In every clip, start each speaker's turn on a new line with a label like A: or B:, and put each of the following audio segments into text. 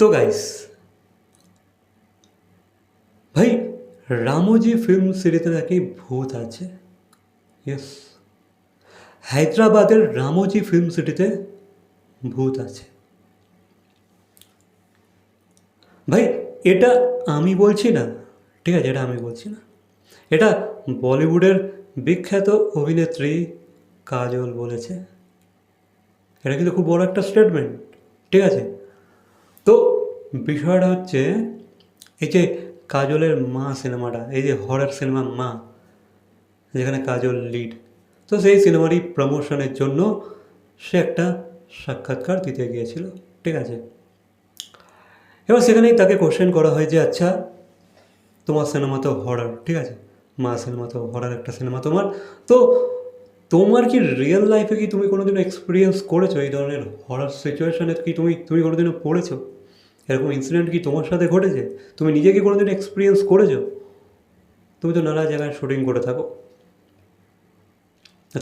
A: তো গাইস ভাই, রামোজি ফিল্ম সিটিতে নাকি ভূত আছে? ইয়েস হায়দ্রাবাদের রামোজি ফিল্ম সিটিতে ভূত আছে। ভাই, এটা আমি বলছি না, ঠিক আছে, এটা আমি বলছি না। এটা বলিউডের বিখ্যাত অভিনেত্রী কাজল বলেছে। এটা কিন্তু খুব বড় একটা স্টেটমেন্ট ঠিক আছে? তো বিষয়টা হচ্ছে এই যে কাজলের মা সিনেমাটা, এই যে হরর সিনেমা মা, যেখানে কাজল লিড তো সেই সিনেমারই প্রমোশনের জন্য সে একটা সাক্ষাৎকার দিতে গিয়েছিল, ঠিক আছে? এবার সেখানেই তাকে কোশ্চেন করা হয় যে আচ্ছা তোমার সিনেমা তো হরার ঠিক আছে? মা সিনেমা তো হরার একটা সিনেমা তোমার। তো তোমার কি রিয়েল লাইফে কি তুমি কোনোদিনও এক্সপিরিয়েন্স করেছ এই ধরনের হরর সিচুয়েশনে কি তুমি তুমি কোনোদিনও পড়েছো? এরকম ইনসিডেন্ট কি তোমার সাথে ঘটেছে? তুমি নিজে কি কোনোদিন এক্সপিরিয়েন্স করেছ? তুমি তো নানা জায়গায় শুটিং করে থাকো।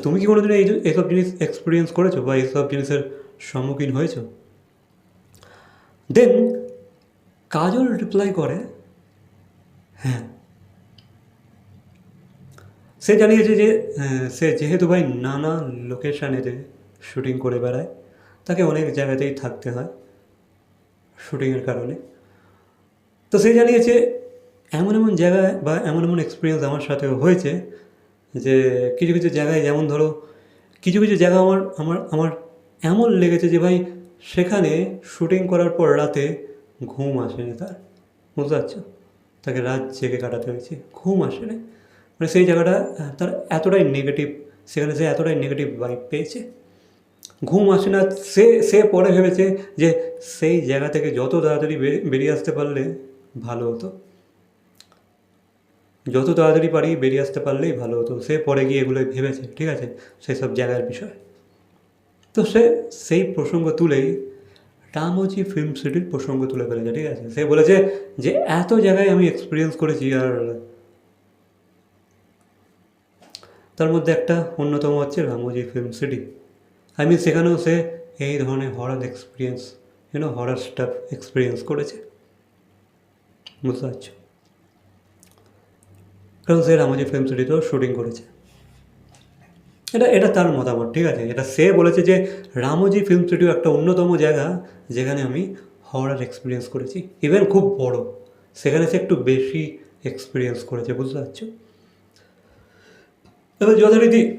A: তুমি কি কোনোদিন এই এইসব জিনিস এক্সপিরিয়েন্স করেছ বা এইসব জিনিসের সম্মুখীন হয়েছো? দেন কাজল রিপ্লাই করে হ্যাঁ। সে জানিয়েছে যে সে যেহেতু ভাই নানা লোকেশানেতে শুটিং করে বেড়ায়, তাকে অনেক জায়গাতেই থাকতে হয়। শুটিংয়ের কারণে। তো সে জানিয়েছে, এমন এমন জায়গায় বা এমন এমন এক্সপিরিয়েন্স আমার সাথে হয়েছে যে, কিছু কিছু জায়গায় যেমন ধরো, কিছু কিছু জায়গা আমার আমার আমার এমন লেগেছে যে ভাই, সেখানে শুটিং করার পর রাতে ঘুম আসেনি তার। বুঝতে পারছ? তাকে রাত জেগে কাটাতে হয়েছে, ঘুম আসেনি। মানে সেই জায়গাটা তার এতটাই নেগেটিভ সেখানে সে এতটাই নেগেটিভ ভাইব পেয়েছে। ঘুম আসে না, সে সে পরে ভেবেছে যে সেই জায়গা থেকে যত তাড়াতাড়ি বেরিয়ে আসতে পারলে ভালো হতো। যত তাড়াতাড়ি পারি বেরিয়ে আসতে পারলেই ভালো হতো। সে পরে গিয়ে এগুলো ভেবেছে, ঠিক আছে? সেই সব জায়গার বিষয়। তো সে সেই প্রসঙ্গ তুলেই রামোজি ফিল্ম সিটির প্রসঙ্গ তুলে ফেলেছে, ঠিক আছে? সে বলেছে যে এত জায়গায় আমি এক্সপিরিয়েন্স করেছি আর তার মধ্যে একটা অন্যতম হচ্ছে Ramoji film city. I mean সেখানেও সে এই ধরনের horror experience you know horror stuff experience করেছে। বুঝতে পারছ? কারণ সে রামোজি ফিল্ম সিটিতেও শুটিং করেছে। এটা এটা তার মতামত, ঠিক আছে? এটা সে বলেছে যে রামোজি ফিল্ম সিটিও একটা অন্যতম জায়গা যেখানে আমি হরার এক্সপিরিয়েন্স করেছি। ইভেন খুব বড়। সেখানে সে একটু বেশি এক্সপিরিয়েন্স করেছে, বুঝতে পারছ? এবার যথারীতি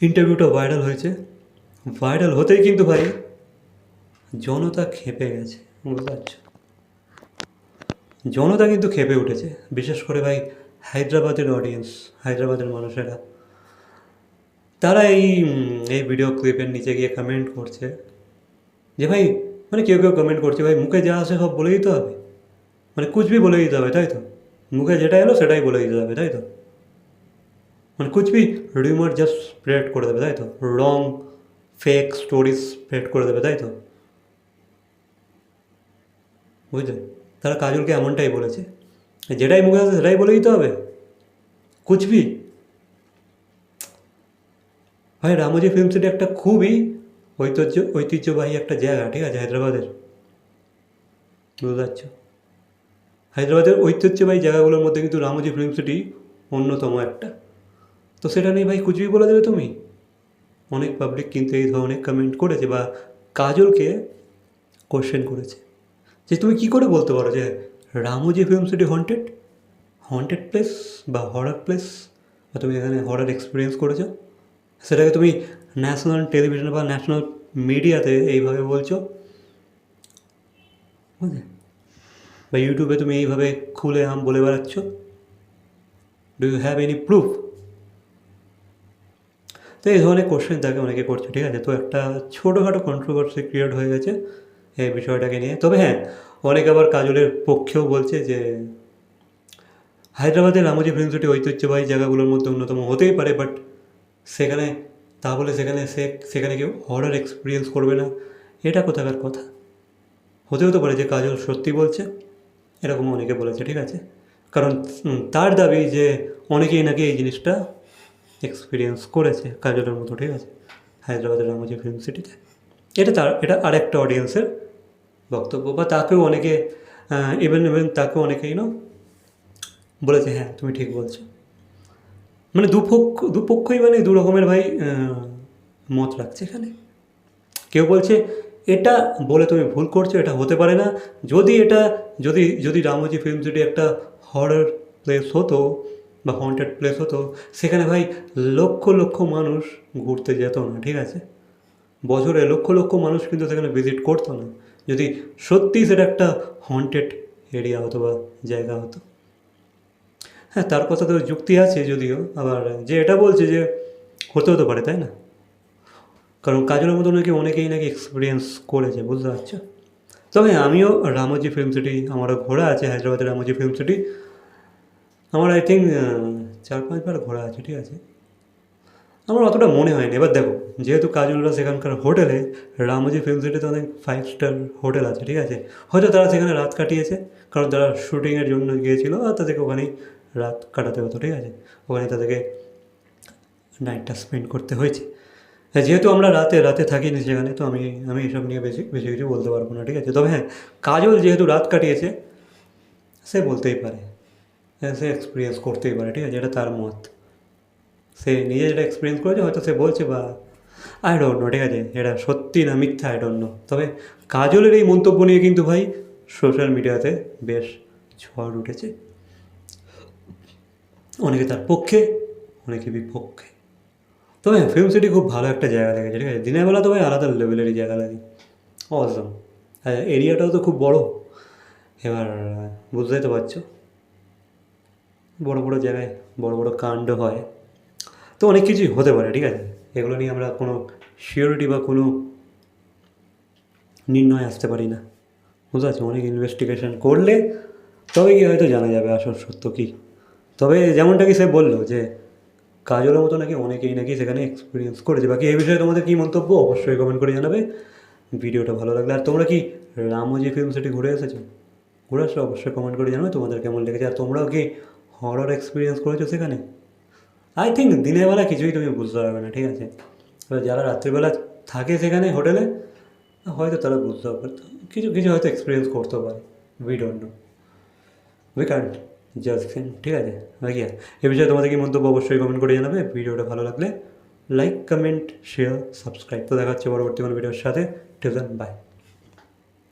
A: ইন্টারভিউটা ভাইরাল হয়েছে। ভাইরাল হতেই কিন্তু ভাই জনতা খেপে গেছে, বুঝতে পারছ? জনতা কিন্তু খেপে উঠেছে, বিশেষ করে ভাই হায়দ্রাবাদের অডিয়েন্স হায়দ্রাবাদের মানুষেরা। তারা এই এই ভিডিও ক্লিপের নিচে গিয়ে কমেন্ট করছে যে ভাই মানে কেউ কেউ কমেন্ট করছে, ভাই, মুখে যা আসে সব বলে দিতে হবে। মানে ভি বলে দিতে হবে, তাই তো? মুখে যেটা এলো সেটাই বলে দিতে হবে, তাই তো? মানে ভি রিউমার জাস্ট স্প্রেড করে দেবে, তাই তো? রং ফেক স্টোরিজ স্প্রেড করে দেবে, তাই তো? বুঝলে? তারা কাজলকে এমনটাই বলেছে। যেটাই মুখে আসে সেটাই বলে দিতে হবে। কুচবি ভাই, রামোজি ফিল্ম সিটি একটা খুবই ঐতিহ্য, ঐতিহ্যবাহী একটা জায়গা, ঠিক আছে? হায়দ্রাবাদের। বুঝতে পারছ? হায়দ্রাবাদের ঐতিহ্যবাহী জায়গাগুলোর মধ্যে কিন্তু রামোজি ফিল্ম সিটি অন্যতম একটা। তো সেটা নিয়ে ভাই কুচবি বলে দেবে তুমি? অনেক পাবলিক কিন্তু এই ধরনের কমেন্ট করেছে বা কাজলকে কোশ্চেন করেছে। যে তুমি কি করে বলতে পারো যে Ramoji film city haunted haunted place বা হরার প্লেস বা তুমি এখানে হরার এক্সপিরিয়েন্স করেছ? সেটাকে তুমি ন্যাশনাল টেলিভিশন বা ন্যাশনাল মিডিয়াতে এইভাবে বলছো? বুঝলে? বা ইউটিউবে তুমি এইভাবে খুলে আম বলে বেড়াচ্ছ? Do you have any proof তো এই ধরনের কোশ্চেন তাকে অনেকে করছে, ঠিক আছে? তো একটা ছোটোখাটো কন্ট্রোভার্সি ক্রিয়েট হয়ে গেছে এই বিষয়টাকে নিয়ে। তবে হ্যাঁ অনেকে আবার কাজলের পক্ষেও বলছে যে, হায়দ্রাবাদের রামোজি ফিল্ম সিটি ঐতিহ্যবাহী জায়গাগুলোর মধ্যে অন্যতম হতেই পারে বাট সেখানে, তা বলে সেখানে সে, সেখানে কেউ হরার এক্সপিরিয়েন্স করবে না। এটা কোথাকার কথা? হতে হতে পারে যে কাজল সত্যি বলছে এরকম অনেকে বলেছে, ঠিক আছে? কারণ তার দাবি যে অনেকেই নাকি এই জিনিসটা এক্সপিরিয়েন্স করেছে কাজলের মতো, ঠিক আছে? হায়দ্রাবাদের রামোজি ফিল্ম সিটিতে এটা তার, এটা আরেকটা অডিয়েন্সের বক্তব্য, বা তাকেও অনেকে ইভেন ইভেন তাকেও অনেকেই না বলেছে হ্যাঁ তুমি ঠিক বলছো। মানে দুপক্ষ, দুপক্ষই মানে দু রকমের ভাই মত রাখছে এখানে। কেউ বলছে, এটা বলে তুমি ভুল করছ, এটা হতে পারে না। যদি এটা, যদি যদি রামোজি ফিল্ম সিটি একটা হরর প্লেস হতো বা হন্টেড প্লেস হতো, সেখানে ভাই লক্ষ লক্ষ মানুষ ঘুরতে যেত না, ঠিক আছে? বছরে লক্ষ লক্ষ মানুষ কিন্তু সেখানে ভিজিট করতো না। যদি সত্যি সেটা একটা হন্টেড এরিয়া হতো বা জায়গা হতো। হ্যাঁ তার কথা তো যুক্তি আছে যদিও, আবার যে এটা বলছে যে হতে হতে পারে, তাই না? কারণ কাজলের মতো নাকি অনেকেই নাকি এক্সপিরিয়েন্স করেছে, বুঝতে পারছ? তবে আমিও রামোজি ফিল্ম সিটি আমারও ঘোরা আছে, হায়দ্রাবাদের রামোজি ফিল্ম সিটি আমার আই থিঙ্ক চার পাঁচবার ঘোরা আছে, ঠিক আছে? আমার অতটা মনে হয়নি। এবার দেখো, যেহেতু কাজলরা সেখানকার হোটেলে, রামজি ফিল্ম সিটিতে অনেক ফাইভ স্টার হোটেল আছে, ঠিক আছে? হয়তো তারা সেখানে রাত কাটিয়েছে, কারণ তারা শুটিংয়ের জন্য গিয়েছিল, আর তাদেরকে ওখানেই রাত কাটাতে হতো, ঠিক আছে? ওখানে তাদেরকে নাইটটা স্পেন্ড করতে হয়েছে। হ্যাঁ যেহেতু আমরা রাতে রাতে থাকিনি সেখানে, তো আমি আমি এসব নিয়ে বেশি বেশি কিছু বলতে পারব না, ঠিক আছে? তবে হ্যাঁ কাজল যেহেতু রাত কাটিয়েছে, সে বলতেই পারে। সে এক্সপিরিয়েন্স করতেই পারে, ঠিক আছে? এটা তার মত। সে নিজে যেটা এক্সপিরিয়েন্স করেছে, হয়তো সে বলছে বা আই ডোন্ট নো ঠিক আছে? এটা সত্যি না মিথ্যা আই ডোন্ট নো তবে কাজলের এই মন্তব্য নিয়ে কিন্তু ভাই সোশ্যাল মিডিয়াতে বেশ ঝড় উঠেছে। অনেকে তার পক্ষে, অনেকে বিপক্ষে। তবে ফিল্ম সিটি খুব ভালো একটা জায়গা লেগেছে ঠিক আছে? দিনের বেলা তো ভাই আলাদা লেভেলেরই জায়গা লাগে। অসম এরিয়াটাও তো খুব বড়। এবার, বুঝতেই তো পারছ। বড় বড় জায়গায় বড় বড় কাণ্ড হয়। তো অনেক কিছুই হতে পারে, ঠিক আছে? এগুলো নিয়ে আমরা কোনো সিওরিটি বা কোনো নির্ণয় আসতে পারি না। বুঝতে পারছ অনেক ইনভেস্টিগেশন করলে তবে কি হয়তো জানা যাবে আসল সত্য কী। তবে যেমনটা কি সে বলল যে, কাজলের মতো নাকি অনেকেই নাকি সেখানে এক্সপিরিয়েন্স করেছে। বাকি এই বিষয়ে তোমাদের কী মন্তব্য অবশ্যই কমেন্ট করে জানাবে। ভিডিওটা ভালো লাগলে, আর তোমরা কি রামোজি ফিল্ম সিটি ঘুরে এসেছ, ঘুরে আসলে অবশ্যই কমেন্ট করে জানাবে তোমাদের কেমন লেগেছে। আর তোমরাও কি হরর এক্সপিরিয়েন্স করেছ সেখানে? আই থিঙ্ক দিনের বেলা কিছুই তুমি বুঝতে পারবে না, ঠিক আছে? এবার যারা রাত্রিবেলা থাকে সেখানে হোটেলে, হয়তো তারা বুঝতে পারবে কিছু কিছু হয়তো এক্সপিরিয়েন্স করতে পারে we don't know we can't just ঠিক আছে? নাকি এ বিষয়ে তোমাদের কি মন্তব্য অবশ্যই কমেন্ট করে জানাবে, ভিডিওটা ভালো লাগলে লাইক কমেন্ট শেয়ার সাবস্ক্রাইব তো দেখা হচ্ছে পরবর্তী কোনো ভিডিওর সাথে। Till by